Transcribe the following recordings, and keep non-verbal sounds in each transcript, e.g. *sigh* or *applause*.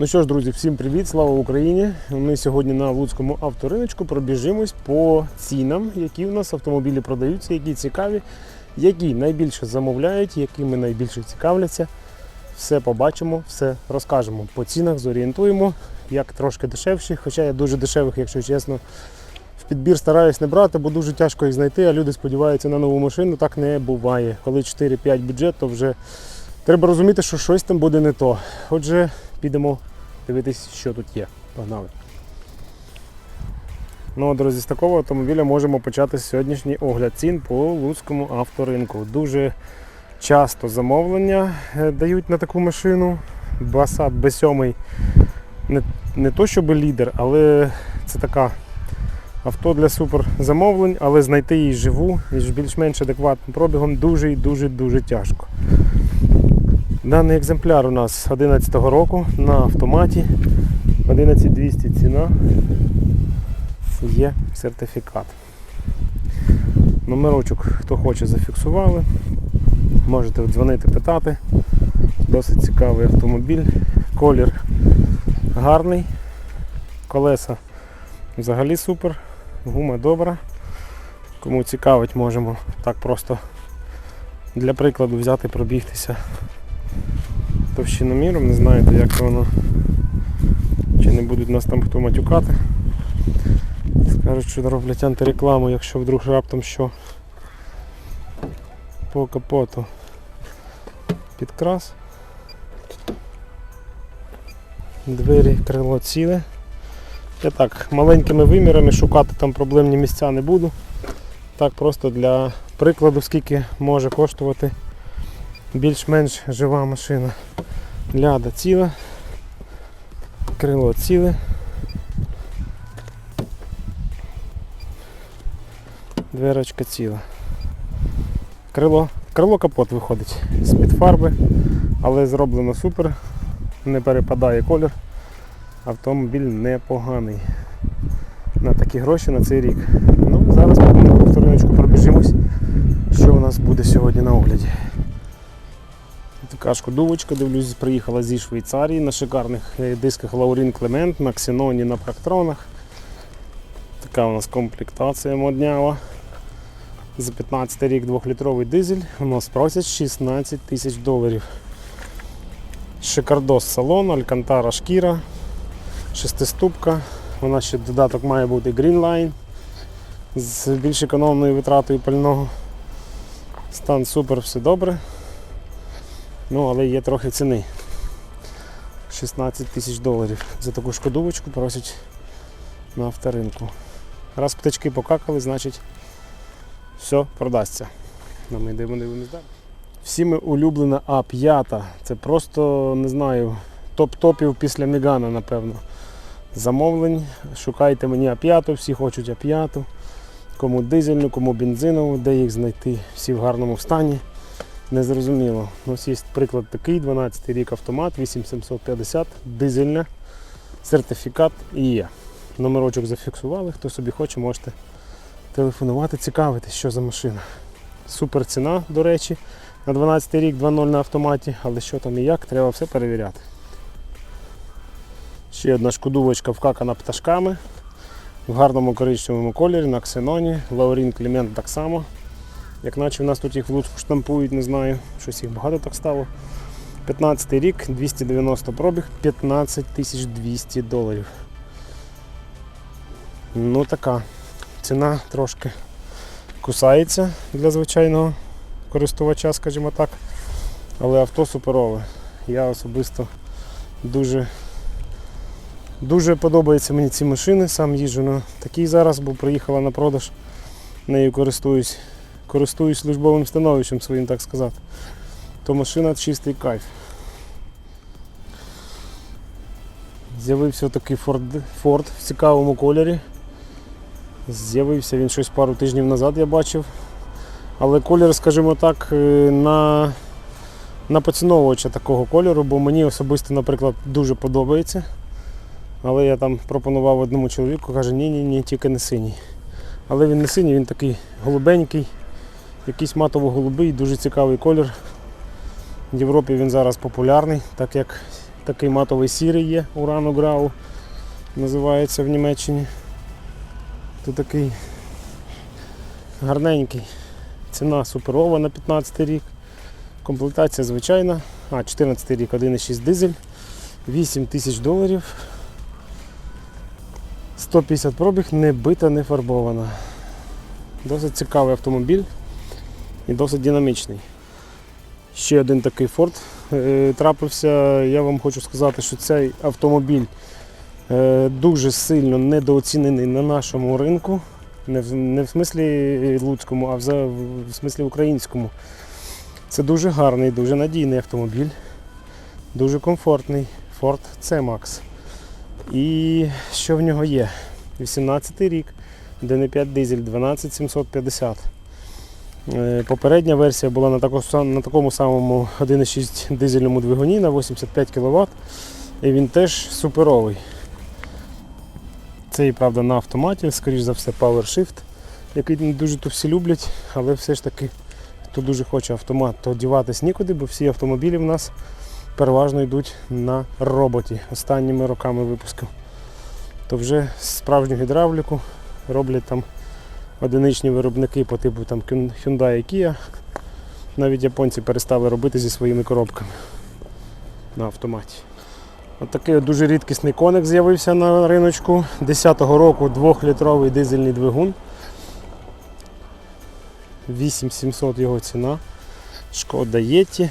Ну що ж, друзі, всім привіт, слава Україні! Ми сьогодні на Луцькому авториночку пробіжимось по цінам, які в нас автомобілі продаються, які цікаві, які найбільше замовляють, якими найбільше цікавляться. Все побачимо, все розкажемо. По цінах зорієнтуємо, як трошки дешевші, хоча я дуже дешевих, якщо чесно, в підбір стараюсь не брати, бо дуже тяжко їх знайти, а люди сподіваються на нову машину. Так не буває. Коли 4-5 бюджет, то вже треба розуміти, що щось там буде не то. Отже, підемо дивитись, що тут є. Погнали. Ну, друзі, з такого автомобіля можемо почати сьогоднішній огляд цін по Луцькому авторинку. Дуже часто замовлення е, дають на таку машину. Басат B7 не, не то щоб лідер, але це така авто для супер замовлень, але знайти її живу і більш-менш адекватним пробігом дуже і дуже дуже тяжко. Даний екземпляр у нас 11 року на автоматі. 11200 ціна. Є сертифікат. Номерочок, хто хоче, зафіксували. Можете дзвонити, питати. Досить цікавий автомобіль. Колір гарний. Колеса взагалі супер. Гума добра. Кому цікавить, можемо так просто для прикладу взяти, пробігтися товщиноміром, не знаєте, як воно. Чи не будуть нас там хто матюкати. Скажуть, що роблять антирекламу, якщо вдруг раптом що по капоту підкрас. Двері, крило ціле. Я так маленькими вимірами шукати там проблемні місця не буду. Так просто для прикладу, скільки може коштувати більш-менш жива машина. Ляда ціла, крило ціле. Дверочка ціла. Крило, крило капот виходить з-під фарби, але зроблено супер, не перепадає колір. Автомобіль непоганий. На такі гроші на цей рік. Ну, зараз Така шкодувочка, дивлюсь, приїхала зі Швейцарії на шикарних е, дисках Лаурін Клемент, на Ксеноні, на Практронах. Така у нас комплектація моднява. За 15 рік 2-літровий дизель. У нас просять 16 тисяч доларів. Шикардос салон, Алькантара шкіра, шестиступка. Нас ще додаток має бути Greenline з більш економною витратою пального. Стан супер, все добре. Ну, але є трохи ціни. 16 тисяч доларів. За таку шкодувочку просять на авторинку. Раз птички покакали, значить все продасться. Ну, ми йдемо далі. Всіми улюблена А5. Це просто не знаю, топ-топів після Мегана, напевно. Замовлень. Шукайте мені А5, всі хочуть А5. Кому дизельну, кому бензинову, де їх знайти, всі в гарному стані. Незрозуміло. Ось є приклад такий, 12 рік автомат, 8750, дизельна, сертифікат і є. Номерочок зафіксували, хто собі хоче, можете телефонувати, цікавитись, що за машина. Супер ціна, до речі, на 12 рік 2.0 на автоматі, але що там і як, треба все перевіряти. Ще одна шкодувочка вкакана пташками. В гарному коричневому кольорі, на ксеноні, Лаурін Клімент так само. Як наче в нас тут їх в Луцьку штампують, не знаю, щось їх багато так стало. 15 й рік, 290 пробіг, 15 200 доларів. Ну така. Ціна трошки кусається для звичайного користувача, скажімо так. Але авто суперове. Я особисто дуже дуже подобаються мені ці машини. Сам їжджу на такий зараз, бо приїхала на продаж, нею користуюсь користуюсь службовим становищем своїм, так сказати, то машина чистий кайф. З'явився такий Ford, Ford в цікавому кольорі. З'явився він щось пару тижнів назад, я бачив. Але колір, скажімо так, е, на, на поціновувача такого кольору, бо мені особисто, наприклад, дуже подобається. Але я там пропонував одному чоловіку, каже, ні-ні, ні, тільки не синій. Але він не синій, він такий голубенький, якийсь матово-голубий, дуже цікавий колір. В Європі він зараз популярний, так як такий матовий сірий є, Урану Грау називається в Німеччині. Тут такий гарненький. Ціна суперова на 15 рік. Комплектація звичайна. А, 14 рік, 1,6 дизель, 8 тисяч доларів. 150 пробіг, не бита, не фарбована. Досить цікавий автомобіль і досить динамічний. Ще один такий Ford е, трапився. Я вам хочу сказати, що цей автомобіль е, дуже сильно недооцінений на нашому ринку. Не в, не в смислі луцькому, а в, в смислі українському. Це дуже гарний, дуже надійний автомобіль, дуже комфортний Ford C-Max. І що в нього є? 18 рік, 1,5 дизель, 12750. Е, Попередня версія була на, такому самому 1,6 дизельному двигуні на 85 кВт. І він теж суперовий. Цей, правда, на автоматі, скоріш за все, PowerShift, який не дуже то всі люблять, але все ж таки, хто дуже хоче автомат, то діватись нікуди, бо всі автомобілі в нас переважно йдуть на роботі останніми роками випуску. То вже справжню гідравліку роблять там одиничні виробники по типу там Hyundai і Kia. Навіть японці перестали робити зі своїми коробками на автоматі. От такий дуже рідкісний коник з'явився на риночку. 10-го року 2-літровий дизельний двигун. 8700 його ціна. Шкода Єті.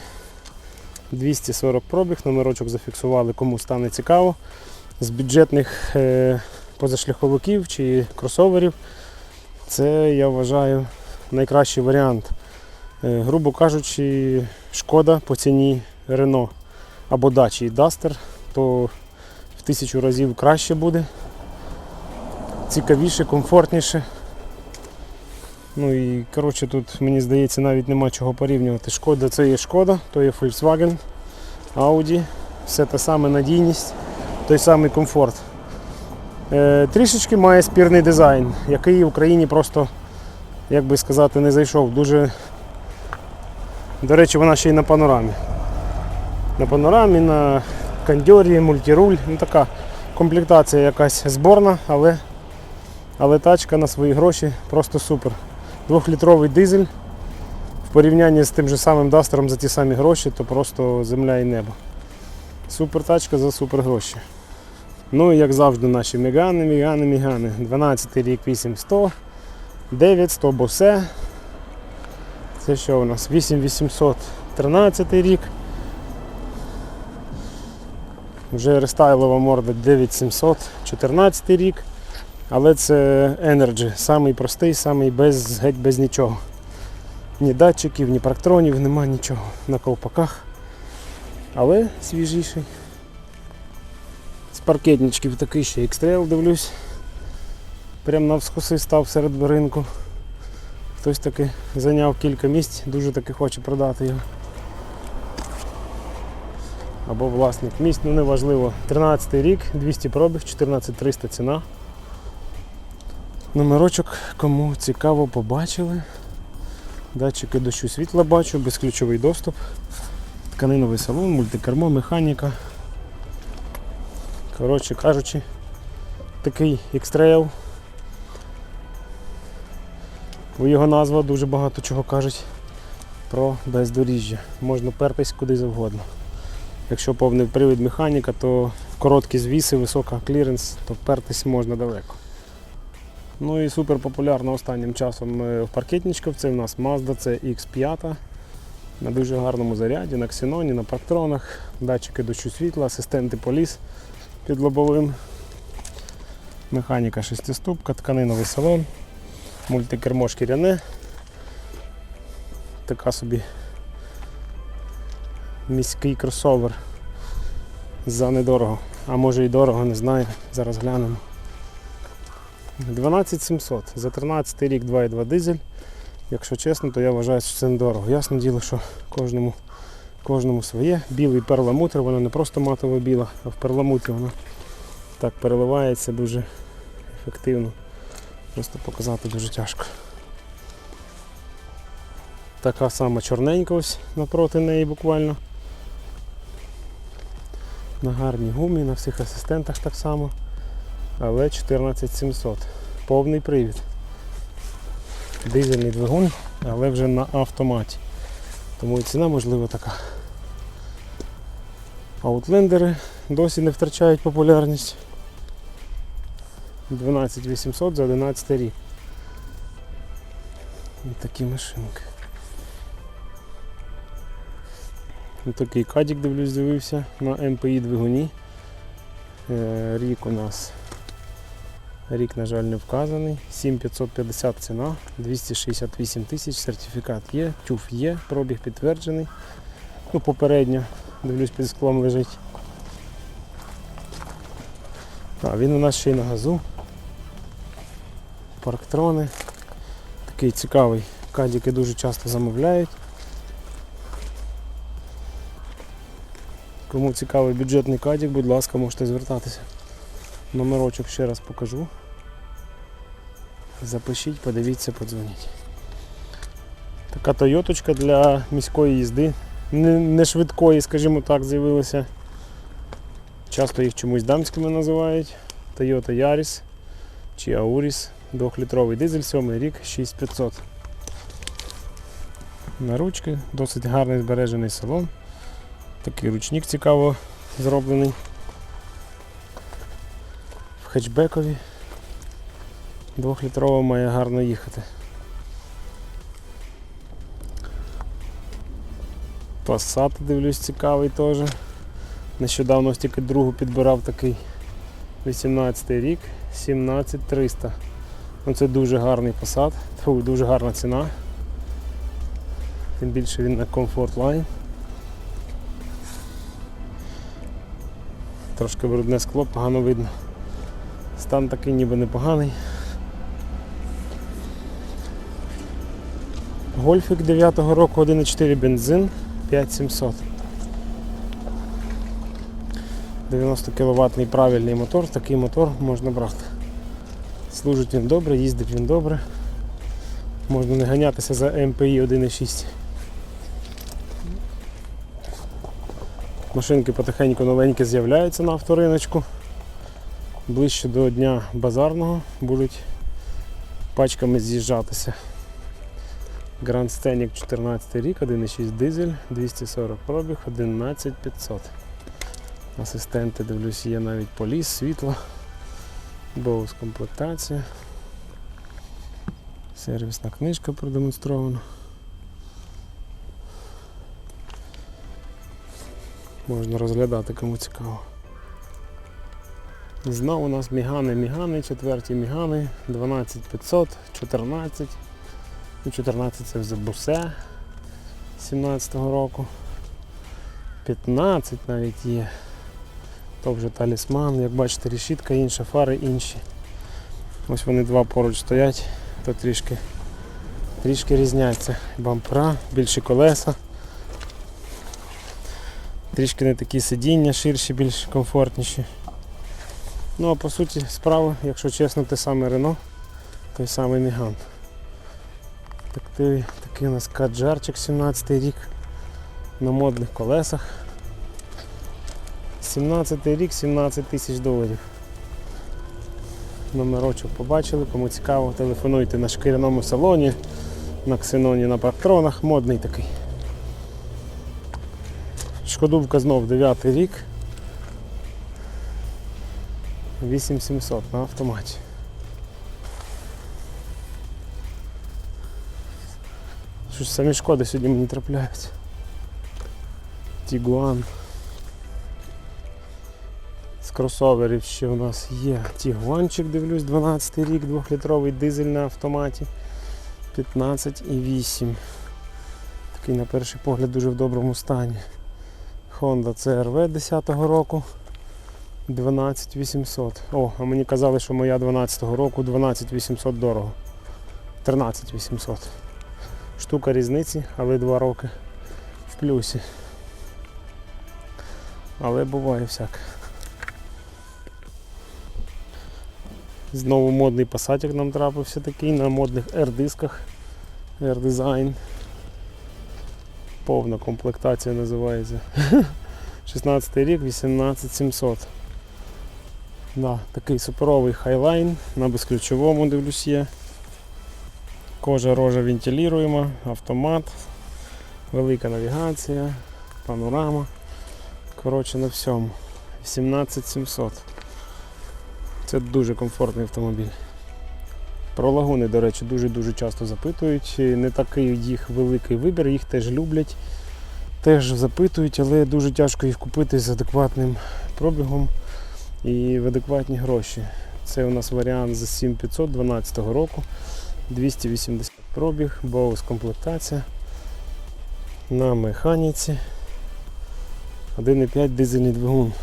240 пробіг, номерочок зафіксували, кому стане цікаво. З бюджетних е, позашляховиків чи кросоверів це, я вважаю, найкращий варіант. Е, грубо кажучи, шкода по ціні Renault або Dacia і Duster, то в тисячу разів краще буде. Цікавіше, комфортніше. Ну і коротше тут мені здається навіть нема чого порівнювати. Шкода це є шкода, то є Volkswagen, Audi, все те саме надійність, той самий комфорт. Е, трішечки має спірний дизайн, який в Україні просто, як би сказати, не зайшов. Дуже. До речі, вона ще й на панорамі. На панорамі, на кондьорі, мультируль. Ну, така комплектація якась зборна, але, але тачка на свої гроші просто супер. Двохлітровий дизель в порівнянні з тим же самим Дастером за ті самі гроші, то просто земля і небо. Супер тачка за супер гроші. Ну і як завжди наші мігани, мігани, мігани. 12 рік 8100, 9100 босе. Це що у нас? 8800 13 рік. Вже рестайлова морда 9700 14 рік. Але це Energy, самий простий, самий без, геть без нічого. Ні датчиків, ні парктронів, нема нічого на ковпаках. Але свіжіший. Паркетничків такий ще X-Trail дивлюсь. Прям навскоси став серед ринку. Хтось таки зайняв кілька місць, дуже таки хоче продати його. Або власник місць, ну неважливо. 13 рік, 200 пробіг, 14300 ціна. Номерочок, кому цікаво, побачили. Датчики дощу світла бачу, безключовий доступ, тканиновий салон, мультикермо, механіка. Коротше кажучи, такий X-Trail. Його назва дуже багато чого кажуть про бездоріжжя. Можна пертись куди завгодно. Якщо повний привід механіка, то короткі звіси, висока кліренс, то пертись можна далеко. Ну і супер популярна останнім часом е, в паркетничках. Це в нас Mazda CX5 на дуже гарному заряді, на ксеноні, на парктронах, датчики дощу світла, асистенти поліс під лобовим. Механіка шестиступка, тканиновий салон, мультикермо шкіряне. Така собі міський кросовер за недорого. А може і дорого, не знаю. Зараз глянемо. 12700 за 13 рік 2,2 дизель. Якщо чесно, то я вважаю, що це недорого. Ясне діло, що кожному, кожному своє. Білий перламутр, воно не просто матово біла, а в перламутрі воно так переливається дуже ефективно. Просто показати дуже тяжко. Така сама чорненька ось напроти неї буквально. На гарній гумі, на всіх асистентах так само. Але 14700. Повний привід. Дизельний двигун, але вже на автоматі. Тому і ціна можливо така. Аутлендери досі не втрачають популярність. 12800 за 11 рік. І такі машинки. Ось такий кадік дивлюсь, дивився на МПІ двигуні. Е, Рік у нас. Рік, на жаль, не вказаний. 7550 ціна, 268 тисяч, сертифікат є, тюф є, пробіг підтверджений. Ну, попередньо, дивлюсь, під склом лежить. А, він у нас ще й на газу. Парктрони. Такий цікавий. Кадіки дуже часто замовляють. Кому цікавий бюджетний кадік, будь ласка, можете звертатися. Номерочок ще раз покажу. Запишіть, подивіться, подзвоніть. Така Тойоточка для міської їзди. Не, швидкої, скажімо так, з'явилася. Часто їх чомусь дамськими називають. Toyota Yaris чи Auris. 2-літровий дизель, 7 рік, 6500. На ручки, досить гарний збережений салон. Такий ручник цікаво зроблений. В хетчбекові. Двохлітрова має гарно їхати. Passat, дивлюсь, цікавий теж. Нещодавно тільки другу підбирав такий 18 рік, 17300. Ну, це дуже гарний Фу, дуже гарна ціна. Тим більше він на Comfort Line. Трошки брудне скло, погано видно. Стан такий ніби непоганий. Гольфік 9-го року 1,4 бензин 5700. 90 кВт правильний мотор, такий мотор можна брати. Служить він добре, їздить він добре. Можна не ганятися за MPI 1.6. Машинки потихеньку новенькі з'являються на авториночку. Ближче до дня базарного будуть пачками з'їжджатися. Grand Scenic 14 рік, 1.6 дизель, 240 пробіг, 11500. Асистенти, дивлюсь, є навіть поліс, світло, боус комплектація. Сервісна книжка продемонстрована. Можна розглядати, кому цікаво. Знову у нас мігани, мігани, четверті мігани, 12500, 14. Ну, 14 це вже бусе 17-го року. 15 навіть є. То вже талісман, як бачите, решітка інша, фари інші. Ось вони два поруч стоять, то трішки, трішки різняться. Бампера, більші колеса. Трішки не такі сидіння, ширші, більш комфортніші. Ну а по суті справи, якщо чесно, те саме Рено, той самий Міган. Такий, такий у нас каджарчик 17 рік на модних колесах. 17 рік, 17 тисяч доларів. Номерочок побачили, кому цікаво, телефонуйте на шкіряному салоні, на ксеноні, на патронах, модний такий. Шкодувка знов 9 рік. 8700 на автоматі. Щось самі шкоди сьогодні мені трапляються. Тігуан. З кросоверів ще у нас є Тігуанчик, дивлюсь, 12 рік, 2-літровий дизель на автоматі. 15,8. Такий на перший погляд дуже в доброму стані. Honda CRV 10-го року. 12800. О, а мені казали, що моя 12-го року 12800 дорого. 13800. Штука різниці, але 2 роки в плюсі. Але буває всяке. Знову модний пасатик нам трапився такий на модних R-дисках. R-Design. Повна комплектація називається. *laughs* 16 рік, 18700. Да, такий суперовий хайлайн на безключовому дивлюсь є. Кожа рожа вентилюємо, автомат, велика навігація, панорама. Коротше на всьому. 18700. Це дуже комфортний автомобіль. Про лагуни, до речі, дуже-дуже часто запитують. Не такий їх великий вибір, їх теж люблять, теж запитують, але дуже тяжко їх купити з адекватним пробігом і в адекватні гроші. Це у нас варіант з 7500 12 року, 280 пробіг, боус комплектація на механіці. 1,5 дизельний двигун.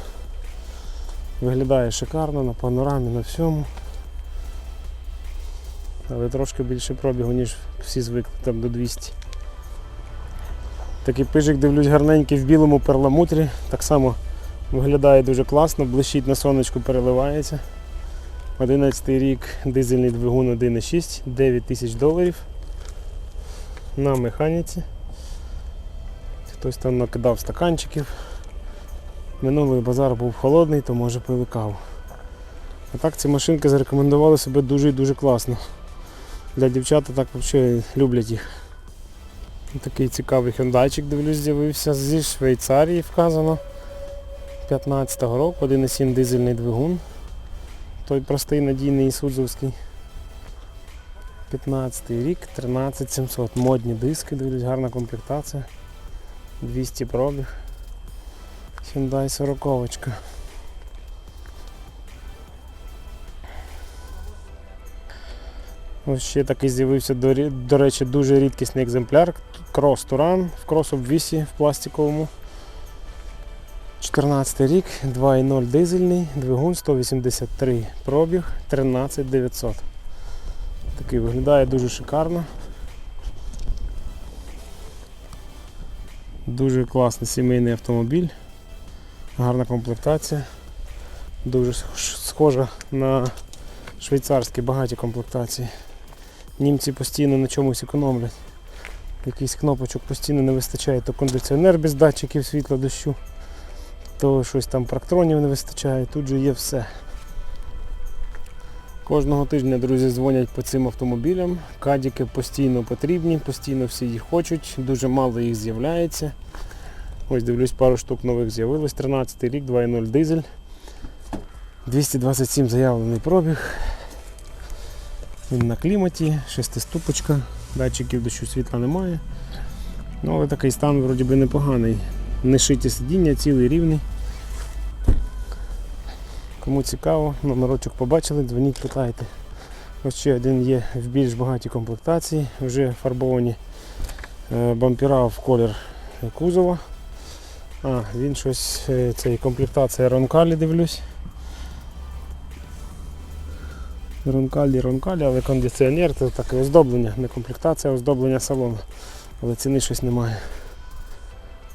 Виглядає шикарно на панорамі, на всьому. Але трошки більше пробігу, ніж всі звикли там до 200. Такий пижик, дивлюсь, гарненький в білому перламутрі. Так само виглядає дуже класно, блищить на сонечку, переливається. 11 рік дизельний двигун 1,6, 9 тисяч доларів. На механіці. Хтось там накидав стаканчиків. Минулий базар був холодний, то може пили каву. А так ці машинки зарекомендували себе дуже і дуже класно. Для дівчат так взагалі люблять їх. Такий цікавий хендайчик, дивлюсь, з'явився зі Швейцарії вказано. 15-го року, 1,7 дизельний двигун. Той простий надійний сузовський. 15 рік, 13700. Модні диски, дивлюсь, гарна комплектація. 200 пробіг. Hyundai 40. Ось ще такий з'явився, до речі, дуже рідкісний екземпляр. Крос Туран в крос-обвісі в пластиковому. 14 рік, 2.0 дизельний, двигун 183 пробіг, 13900. Такий виглядає дуже шикарно. Дуже класний сімейний автомобіль. Гарна комплектація. Дуже схожа на швейцарські багаті комплектації. Німці постійно на чомусь економлять. Якийсь кнопочок постійно не вистачає, то кондиціонер без датчиків світла дощу, то щось там парктронів не вистачає, тут же є все. Кожного тижня друзі дзвонять по цим автомобілям. Кадіки постійно потрібні, постійно всі їх хочуть, дуже мало їх з'являється. Ось дивлюсь, пару штук нових з'явилось. 13 рік, 2.0 дизель. 227 заявлений пробіг. Він на кліматі, шестиступочка, датчиків дощу світла немає. Ну, але такий стан вроді би непоганий. Не шиті сидіння, цілий рівний. Кому цікаво, номерочок побачили, дзвоніть, питайте. Ось ще один є в більш багатій комплектації, вже фарбовані е, бампера в колір кузова. А, він щось, е, цей комплектація Ронкалі дивлюсь. Ронкалі, ронкалі, але кондиціонер це таке оздоблення, не комплектація, а оздоблення салону. Але ціни щось немає.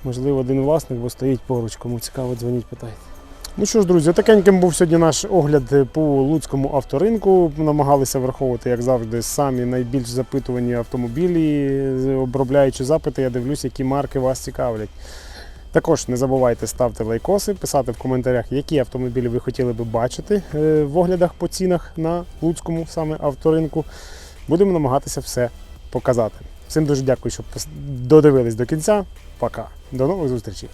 Можливо, один власник, бо стоїть поруч, кому цікаво, дзвоніть, питайте. Ну що ж, друзі, такеньким був сьогодні наш огляд по луцькому авторинку. Намагалися враховувати, як завжди, самі найбільш запитувані автомобілі. Обробляючи запити, я дивлюсь, які марки вас цікавлять. Також не забувайте ставити лайкоси, писати в коментарях, які автомобілі ви хотіли би бачити е, в оглядах по цінах на луцькому саме авторинку. Будемо намагатися все показати. Всім дуже дякую, що додивились до кінця. Пока. До нових зустрічей.